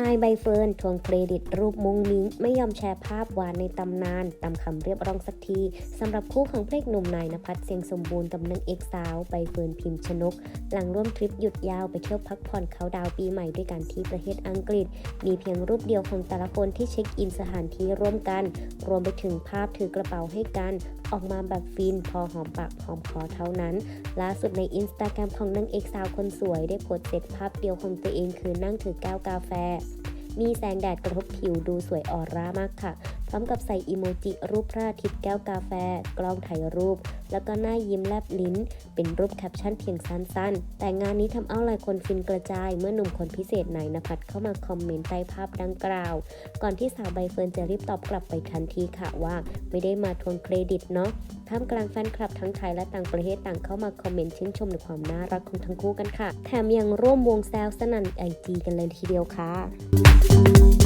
นายใบเฟิร์นทวงเครดิตรูปมุงมิ้งไม่ยอมแชร์ภาพหวานในตำนานตามคำเรียบร้องสักทีสำหรับคู่ของเพระเอกหนุ่มนายนภัสเสียงสมบูรณ์กับนางเอกสาวใบเฟิร์นพิมพ์ชนก หลังร่วมทริปหยุดยาวไปเที่ยวพักผ่อนเขาดาวปีใหม่ด้วยกันที่ประเทศอังกฤษ มีเพียงรูปเดียวของแต่ละคนที่เช็คอินสถานที่ร่วมกัน รวมไปถึงภาพถือกระเป๋าให้กันออกมาแบบฟินพอหอมปากหอมคอเท่านั้น ล่าสุดในอินสตาแกรมของนางเอกสาวคนสวยได้โพสต์เซตภาพเดียวของตัวเองคือนั่งถือแก้วกาแฟ มีแสงแดดกระทบผิวดูสวยออร่ามากค่ะ ร้อมกับใส่อีโมจิรูปพระอาทิตย์แก้วกาแฟ กล้องถ่ายรูป แล้วก็หน้ายิ้มแลบลิ้น เป็นรูปแคปชั่นเพียงสั้นๆ แต่งานนี้ทำเอาหลายคนฟินกระจาย เมื่อหนุ่มคนพิเศษนายนภัสเข้ามาคอมเมนต์ใต้ภาพดังกล่าว ก่อนที่สาวใบเฟิร์นจะรีบตอบกลับไปทันทีค่ะว่าไม่ได้มาทวงเครดิตเนาะท่ามกลางแฟนคลับทั้งไทยและต่างประเทศต่างเข้ามาคอมเมนต์ชื่นชมในความน่ารักของทั้งคู่กันค่ะ แถมยังร่วมวงแซวสนั่นไอจีกันเลยทีเดียวค่ะ